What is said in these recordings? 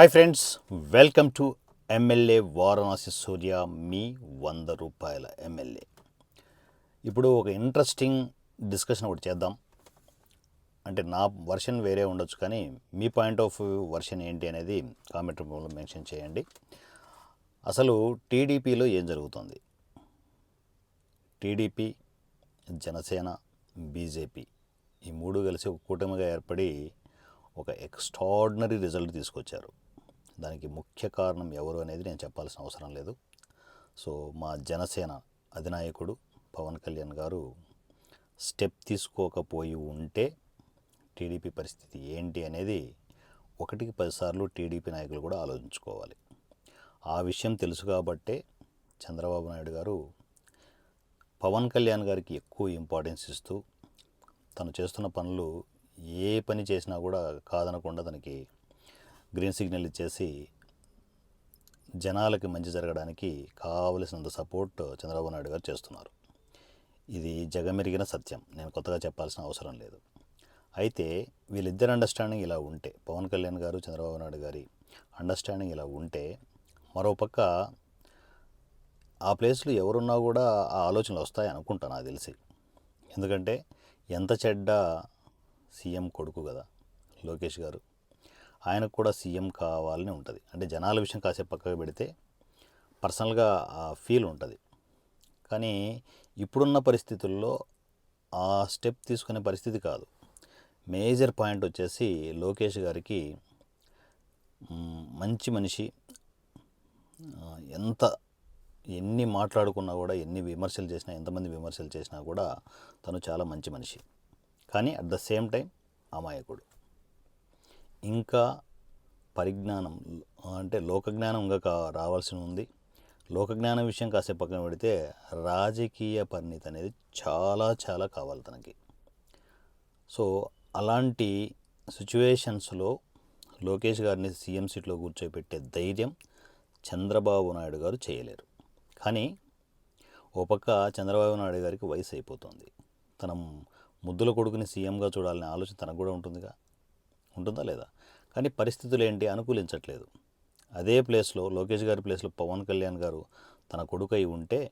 Hi friends welcome to MLA Varanasi Surya మీ వంద రూపాయల MLA ఇప్పుడు ఒక ఇంట్రెస్టింగ్ డిస్కషన్ ఒకటి చేద్దాం. అంటే నా వర్షన్ వేరే ఉండొచ్చు కానీ మీ పాయింట్ ఆఫ్ వ్యూ వర్షన్ ఏంటి అనేది కామెంట్ రూపంలో మెన్షన్ చేయండి. అసలు టీడీపీలో ఏం జరుగుతుంది? టీడీపీ జనసేన బీజేపీ ఈ మూడు కలిసి ఒక కూటమిగా ఏర్పడి ఒక ఎక్స్ట్రాడినరీ రిజల్ట్ తీసుకొచ్చారు. దానికి ముఖ్య కారణం ఎవరు అనేది నేను చెప్పాల్సిన అవసరం లేదు. సో మా జనసేన అధినాయకుడు పవన్ కళ్యాణ్ గారు స్టెప్ తీసుకోకపోయి ఉంటే టీడీపీ పరిస్థితి ఏంటి అనేది ఒకటికి పదిసార్లు టీడీపీ నాయకులు కూడా ఆలోచించుకోవాలి. ఆ విషయం తెలుసు కాబట్టే చంద్రబాబు నాయుడు గారు పవన్ కళ్యాణ్ గారికి ఎక్కువ ఇంపార్టెన్స్ ఇస్తూ తను చేస్తున్న పనులు ఏ పని చేసినా కూడా కాదనకుండా తనకి గ్రీన్ సిగ్నల్ ఇచ్చేసి జనాలకి మంచి జరగడానికి కావలసినంత సపోర్ట్ చంద్రబాబు నాయుడు గారు చేస్తున్నారు. ఇది జగమెరిగిన సత్యం. నేను కొత్తగా చెప్పాల్సిన అవసరం లేదు. అయితే వీళ్ళిద్దరి అండర్స్టాండింగ్ ఇలా ఉంటే పవన్ కళ్యాణ్ గారు చంద్రబాబు నాయుడు గారి అండర్స్టాండింగ్ ఇలా ఉంటే మరోపక్క ఆ ప్లేస్లో ఎవరున్నా కూడా ఆ ఆలోచనలు వస్తాయి అనుకుంటా నాకు తెలిసి. ఎందుకంటే ఎంత చెడ్డ సీఎం కొడుకు కదా లోకేష్ గారు. ఆయనకు కూడా సీఎం కావాలని ఉంటుంది. అంటే జనాల విషయం కాసేపు పక్కకు పెడితే పర్సనల్గా ఆ ఫీల్ ఉంటుంది. కానీ ఇప్పుడున్న పరిస్థితుల్లో ఆ స్టెప్ తీసుకునే పరిస్థితి కాదు. మేజర్ పాయింట్ వచ్చేసి లోకేష్ గారికి మంచి మనిషి ఎంత ఎన్ని మాట్లాడుకున్నా కూడా ఎన్ని విమర్శలు చేసినా ఎంతమంది విమర్శలు చేసినా కూడా తను చాలా మంచి మనిషి. కానీ అట్ ద సేమ్ టైం అమాయకుడు. ఇంకా పరిజ్ఞానం అంటే లోకజ్ఞానం ఇంకా కా- రావాల్సి ఉంది. లోకజ్ఞానం విషయం కాసేపు పక్కన పెడితే రాజకీయ పరిణితి అనేది చాలా చాలా కావాలి తనకి. సో అలాంటి సిచ్యువేషన్స్లో లోకేష్ గారిని సీఎం సీట్లో కూర్చోబెట్టే ధైర్యం చంద్రబాబు నాయుడు గారు చేయలేరు. కానీ ఓ పక్క చంద్రబాబు నాయుడు గారికి వయసు అయిపోతుంది తన ముద్దుల కొడుకుని సీఎంగా చూడాలనే ఆలోచన తనకు కూడా ఉంటుందిగా. ఉంటుందా లేదా? కానీ పరిస్థితులు ఏంటి అనుకూలించట్లేదు. అదే ప్లేస్లో లోకేష్ గారి ప్లేస్లో పవన్ కళ్యాణ్ గారు తన కొడుకై అయి ఉంటే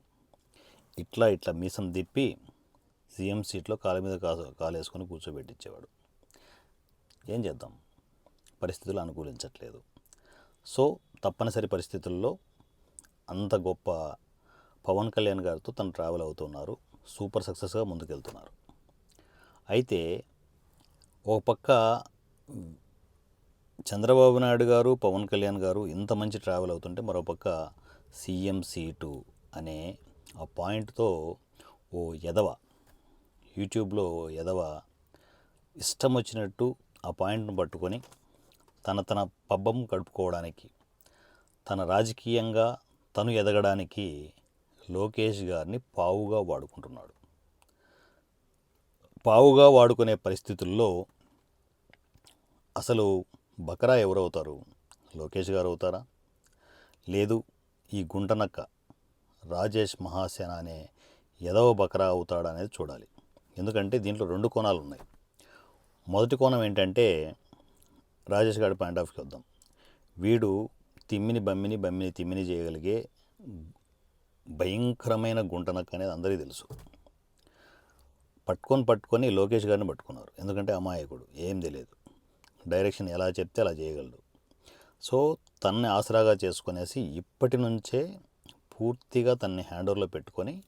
ఇట్లా ఇట్లా మీసం తిప్పి సీఎం సీట్లో కాలు మీద కాసు కాలేసుకొని కూర్చోబెట్టించేవాడు ఏం చేద్దాం? పరిస్థితులు అనుకూలించట్లేదు. సో తప్పనిసరి పరిస్థితుల్లో అంత గొప్ప పవన్ కళ్యాణ్ గారితో తను ట్రావెల్ అవుతున్నారు. సూపర్ సక్సెస్గా ముందుకెళ్తున్నారు. అయితే ఒక పక్క చంద్రబాబు నాయుడు గారు పవన్ కళ్యాణ్ గారు ఇంత మంచి ట్రావెల్ అవుతుంటే మరోపక్క సీఎం సీటు అనే ఆ పాయింట్తో ఓ ఎదవ యూట్యూబ్లో ఎదవ ఇష్టం వచ్చినట్టు ఆ పాయింట్ను పట్టుకొని తన తన పబ్బం గడుపుకోవడానికి తన రాజకీయంగా తను ఎదగడానికి లోకేష్ గారిని పావుగా వాడుకుంటున్నాడు. పావుగా వాడుకునే పరిస్థితుల్లో అసలు బకరా ఎవరవుతారు? లోకేష్ గారు అవుతారా లేదు ఈ గుంటనక్క రాజేష్ మహాసేన అనే ఎదవ బకరా అవుతాడా అనేది చూడాలి. ఎందుకంటే దీంట్లో రెండు కోణాలు ఉన్నాయి మొదటి కోణం ఏంటంటే రాజేష్ గారి పాయింట్ ఆఫ్కి వద్దాం వీడు తిమ్మిని బమ్మిని బమ్మిని తిమ్మిని చేయగలిగే భయంకరమైన గుంటనక్క అనేది అందరికీ తెలుసు. పట్టుకొని పట్టుకొని లోకేష్ గారిని పట్టుకున్నారు. ఎందుకంటే అమాయకుడు ఏం తెలియదు. డైరెక్షన్ ఎలా చెప్తే అలా చేయగలడు. సో తన్ని ఆసరాగా చేసుకునేసి ఇప్పటి నుంచే పూర్తిగా తన్ని హ్యాండ్ ఓవర్లో పెట్టుకొని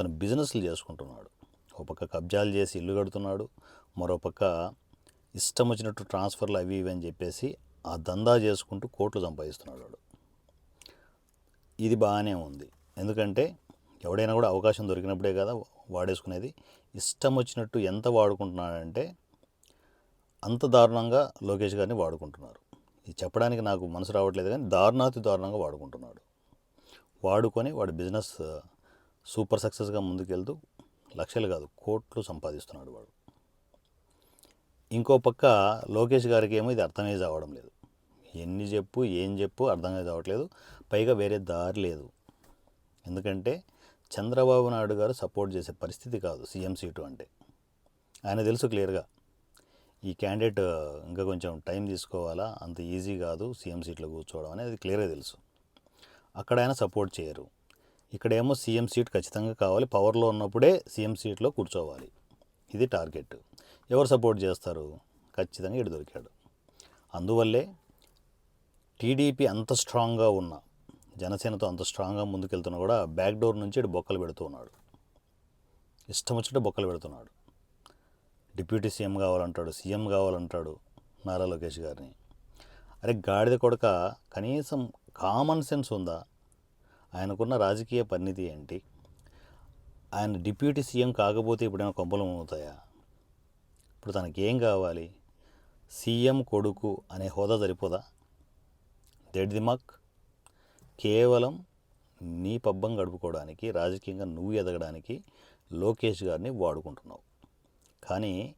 తన బిజినెస్లు చేసుకుంటున్నాడు. ఒక పక్క కబ్జాలు చేసి ఇల్లు కడుతున్నాడు మరో పక్క ఇష్టం వచ్చినట్టు ట్రాన్స్ఫర్లు అవి ఇవి అని చెప్పేసి ఆ దందా చేసుకుంటూ కోట్లు సంపాదిస్తున్నాడు వాడు. ఇది బాగానే ఉంది. ఎందుకంటే ఎవడైనా కూడా అవకాశం దొరికినప్పుడే కదా వాడేసుకునేది. ఇష్టం వచ్చినట్టు ఎంత వాడుకుంటున్నాడంటే అంత దారుణంగా లోకేష్ గారిని వాడుకుంటున్నారు. ఇది చెప్పడానికి నాకు మనసు రావట్లేదు కానీ దారుణాతి దారుణంగా వాడుకుంటున్నాడు. వాడుకొని వాడు బిజినెస్ సూపర్ సక్సెస్గా ముందుకెళ్తూ లక్షలు కాదు కోట్లు సంపాదిస్తున్నాడు వాడు. ఇంకో పక్క లోకేష్ గారికి ఏమో ఇది అర్థమే కావడం లేదు. ఎన్ని చెప్పు ఏం చెప్పు అర్థమే కావట్లేదు పైగా వేరే దారి లేదు. ఎందుకంటే చంద్రబాబు నాయుడు గారు సపోర్ట్ చేసే పరిస్థితి కాదు సీఎం సీటు అంటే. ఆయన తెలుసు క్లియర్గా. ఈ క్యాండిడేట్ ఇంకా కొంచెం టైం తీసుకోవాలా? అంత ఈజీ కాదు సీఎం సీట్లో కూర్చోవడం అనేది క్లియర్గా తెలుసు. అక్కడ ఆయన సపోర్ట్ చేయరు. ఇక్కడేమో సీఎం సీట్ ఖచ్చితంగా కావాలి. పవర్లో ఉన్నప్పుడే సీఎం సీట్లో కూర్చోవాలి. ఇది టార్గెట్ ఎవరు సపోర్ట్ చేస్తారు? ఖచ్చితంగా ఇటు దొరికాడు. అందువల్లే టీడీపీ అంత స్ట్రాంగ్గా ఉన్న జనసేనతో అంత స్ట్రాంగ్గా ముందుకెళ్తున్నా కూడా బ్యాక్ డోర్ నుంచి ఇటు బొక్కలు పెడుతూ ఉన్నాడు. ఇష్టం వచ్చినట్టు బొక్కలు పెడుతున్నాడు. డిప్యూటీ సీఎం కావాలంటాడు సీఎం కావాలంటాడు నారా లోకేష్ గారిని. అరే గాడిద కొడక కనీసం కామన్ సెన్స్ ఉందా? ఆయనకున్న రాజకీయ పరిణితి ఏంటి? ఆయన డిప్యూటీ సీఎం కాకపోతే ఇప్పుడైనా కొంపలు అవుతాయా ఇప్పుడు తనకేం కావాలి? సీఎం కొడుకు అనే హోదా సరిపోదా? దెడ్ దిమాక్ కేవలం నీ పబ్బం గడుపుకోవడానికి రాజకీయంగా నువ్వు ఎదగడానికి లోకేష్ గారిని వాడుకుంటున్నావు. కానీ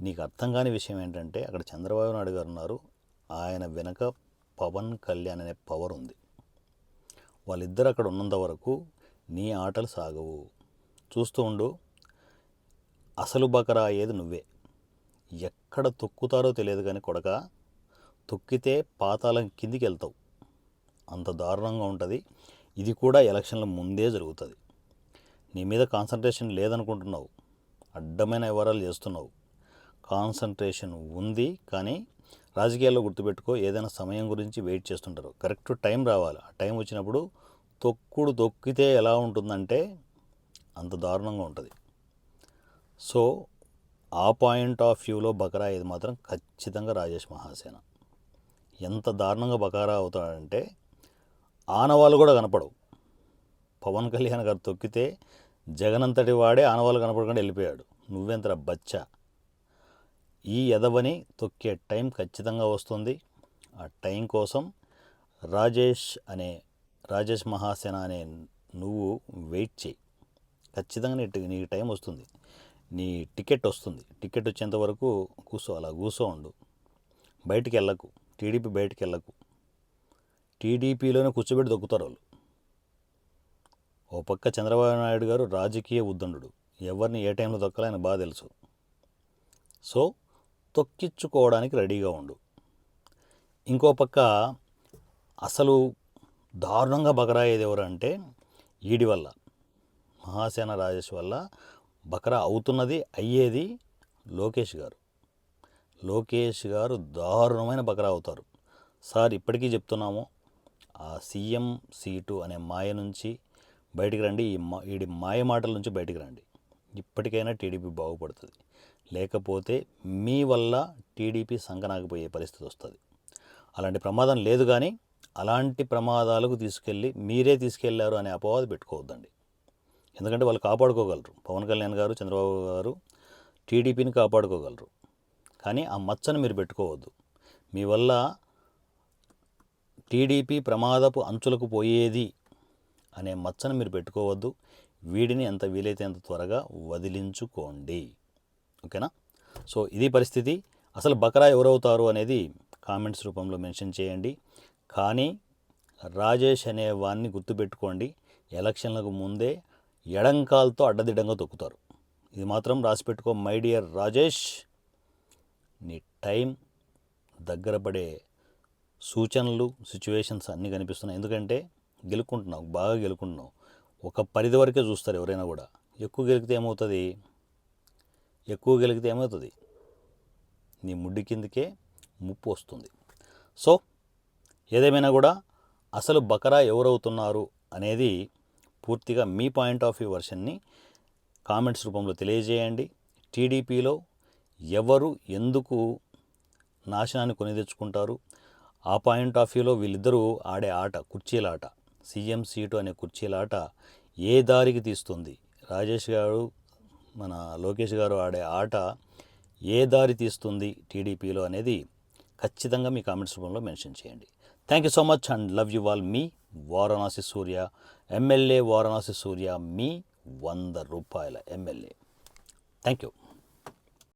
నీకు అర్థం కాని విషయం ఏంటంటే అక్కడ చంద్రబాబు నాయుడు గారు ఉన్నారు. ఆయన వెనక పవన్ కళ్యాణ్ అనే పవర్ ఉంది. వాళ్ళిద్దరు అక్కడ ఉన్నంత వరకు నీ ఆటలు సాగవు. చూస్తూ ఉండు అసలు బకరా అయ్యేది నువ్వే. ఎక్కడ తొక్కుతారో తెలియదు కానీ కొడక తొక్కితే పాతాళం కిందికి వెళ్తావు. అంత దారుణంగా ఉంటుంది. ఇది కూడా ఎలక్షన్ల ముందే జరుగుతుంది. నీ మీద కాన్సన్ట్రేషన్ లేదనుకుంటున్నావు. అడ్డమైన వ్యవహారాలు చేస్తున్నావు. కాన్సన్ట్రేషన్ ఉంది కానీ రాజకీయాల్లో గుర్తుపెట్టుకో ఏదైనా సమయం గురించి వెయిట్ చేస్తుంటారు. కరెక్ట్ టైం రావాలి. ఆ టైం వచ్చినప్పుడు తొక్కుడు తొక్కితే ఎలా ఉంటుందంటే అంత దారుణంగా ఉంటుంది. సో ఆ పాయింట్ ఆఫ్ వ్యూలో బకరా ఇది మాత్రం ఖచ్చితంగా రాజేష్ మహాసేన. ఎంత దారుణంగా బకారా అవుతాడంటే ఆనవాళ్ళు కూడా కనపడవు. పవన్ కళ్యాణ్ గారు తొక్కితే జగనంతటి వాడే ఆనవాళ్ళు కనపడకుండా వెళ్ళిపోయాడు. నువ్వెంతర బచ్చ? ఈ ఎదవని తొక్కే టైం ఖచ్చితంగా వస్తుంది. ఆ టైం కోసం రాజేష్ అనే రాజేష్ మహాసేన అనే నువ్వు వెయిట్ చేయి. ఖచ్చితంగా నీ నీ టైం వస్తుంది. నీ టికెట్ వస్తుంది. టికెట్ వచ్చేంత వరకు కూర్చో అలా కూర్చో ఉండు. బయటికి వెళ్ళకు. టీడీపీ బయటికి వెళ్ళకు. టీడీపీలోనే కూర్చోబెట్టి దొక్కుతారు వాళ్ళు. ఓ పక్క చంద్రబాబు నాయుడు గారు రాజకీయ ఉద్దండు ఎవరిని ఏ టైంలో దొక్కాలో ఆయన బాగా తెలుసు. సో తొక్కించుకోవడానికి రెడీగా ఉండు. ఇంకో పక్క అసలు దారుణంగా బకరాయేది ఎవరు అంటే ఈడి వల్ల. మహాసేన రాజేష్ వల్ల బకరా అవుతున్నది అయ్యేది లోకేష్ గారు. లోకేష్ గారు దారుణమైన బకరా అవుతారు. సార్ ఇప్పటికీ చెప్తున్నాము ఆ సీఎం సీటు అనే మాయ నుంచి బయటికి రండి ఈ మా ఈడి మాయ మాటల నుంచి బయటికి రండి. ఇప్పటికైనా టీడీపీ బాగుపడుతుంది. లేకపోతే మీ వల్ల టీడీపీ సంకనాకపోయే పరిస్థితి వస్తుంది. అలాంటి ప్రమాదం లేదు కానీ అలాంటి ప్రమాదాలకు తీసుకెళ్ళి మీరే తీసుకెళ్ళారు అనే అపవాదు పెట్టుకోవద్దండి. ఎందుకంటే వాళ్ళు కాపాడుకోగలరు. పవన్ కళ్యాణ్ గారు చంద్రబాబు గారు టీడీపీని కాపాడుకోగలరు. కానీ ఆ మచ్చను మీరు పెట్టుకోవద్దు. మీ వల్ల టీడీపీ ప్రమాదపు అంచులకు పోయేది అనే మచ్చను మీరు పెట్టుకోవద్దు. వీడిని ఎంత వీలైతే అంత త్వరగా వదిలించుకోండి. ఓకేనా? సో ఇది పరిస్థితి. అసలు బకరా ఎవరవుతారు అనేది కామెంట్స్ రూపంలో మెన్షన్ చేయండి. కానీ రాజేష్ అనే వాడిని గుర్తుపెట్టుకోండి. ఎలక్షన్లకు ముందే ఎడంకాలతో అడ్డదిడ్డంగా తొక్కుతారు. ఇది మాత్రం రాసిపెట్టుకో మై డియర్ రాజేష్ నీ టైం దగ్గర పడే సూచనలు సిచ్యువేషన్స్ అన్నీ కనిపిస్తున్నాయి. ఎందుకంటే గెలుకుంటున్నావు బాగా గెలుకుంటున్నావు. ఒక పరిధి వరకే చూస్తారు ఎవరైనా కూడా. ఎక్కువ గెలికితే ఏమవుతుంది? ఎక్కువ గెలికితే ఏమవుతుంది? నీ ముడ్డి కిందకే ముప్పు వస్తుంది. సో ఏదేమైనా కూడా అసలు బకరా ఎవరవుతున్నారు అనేది పూర్తిగా మీ పాయింట్ ఆఫ్ వ్యూ వర్షన్ని కామెంట్స్ రూపంలో తెలియజేయండి. టీడీపీలో ఎవరు ఎందుకు నాశనాన్ని కొని తెచ్చుకుంటారు? ఆ పాయింట్ ఆఫ్ వ్యూలో వీళ్ళిద్దరూ ఆడే ఆట కుర్చీల ఆట. సీఎం సీటు అనే కుర్చీల ఆట ఏ దారికి తీస్తుంది? రాజేష్ గారు మన లోకేష్ గారు ఆడే ఆట ఏ దారి తీస్తుంది టీడీపీలో అనేది ఖచ్చితంగా మీ కామెంట్స్ రూపంలో మెన్షన్ చేయండి. Thank you so much and love you all me Varanasi Surya MLA Varanasi Surya మీ వంద రూపాయల ఎమ్మెల్యే. Thank you